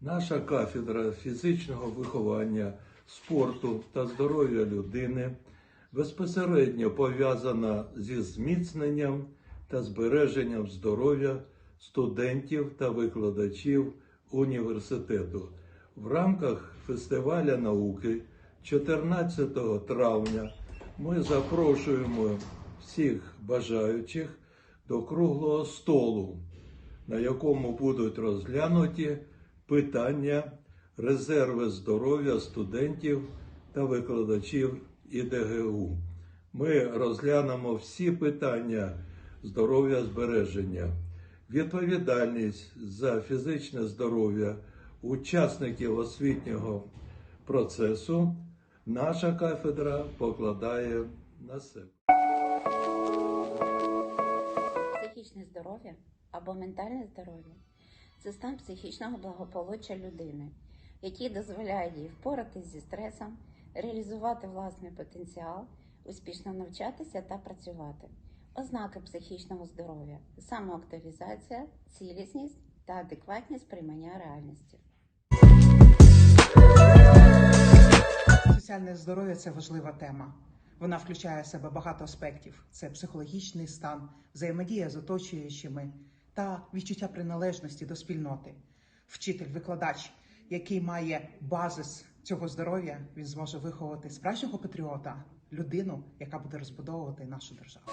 Наша кафедра фізичного виховання, спорту та здоров'я людини безпосередньо пов'язана зі зміцненням та збереженням здоров'я студентів та викладачів університету. В рамках фестиваля науки 14 травня ми запрошуємо всіх бажаючих до круглого столу, на якому будуть розглянуті питання резерви здоров'я студентів та викладачів ІДГУ. Ми розглянемо всі питання здоров'я збереження, відповідальність за фізичне здоров'я учасників освітнього процесу. Наша кафедра покладає на себе. Психічне здоров'я або ментальне здоров'я це стан психічного благополуччя людини, який дозволяє їй впоратись зі стресом, реалізувати власний потенціал, успішно навчатися та працювати. Ознаки психічного здоров'я самоактуалізація, цілісність та адекватність приймання реальності. Соціальне здоров'я це важлива тема. Вона включає в себе багато аспектів: це психологічний стан, взаємодія з оточуючими та відчуття приналежності до спільноти. Вчитель, викладач, який має базис цього здоров'я, він зможе виховати справжнього патріота, людину, яка буде розбудовувати нашу державу.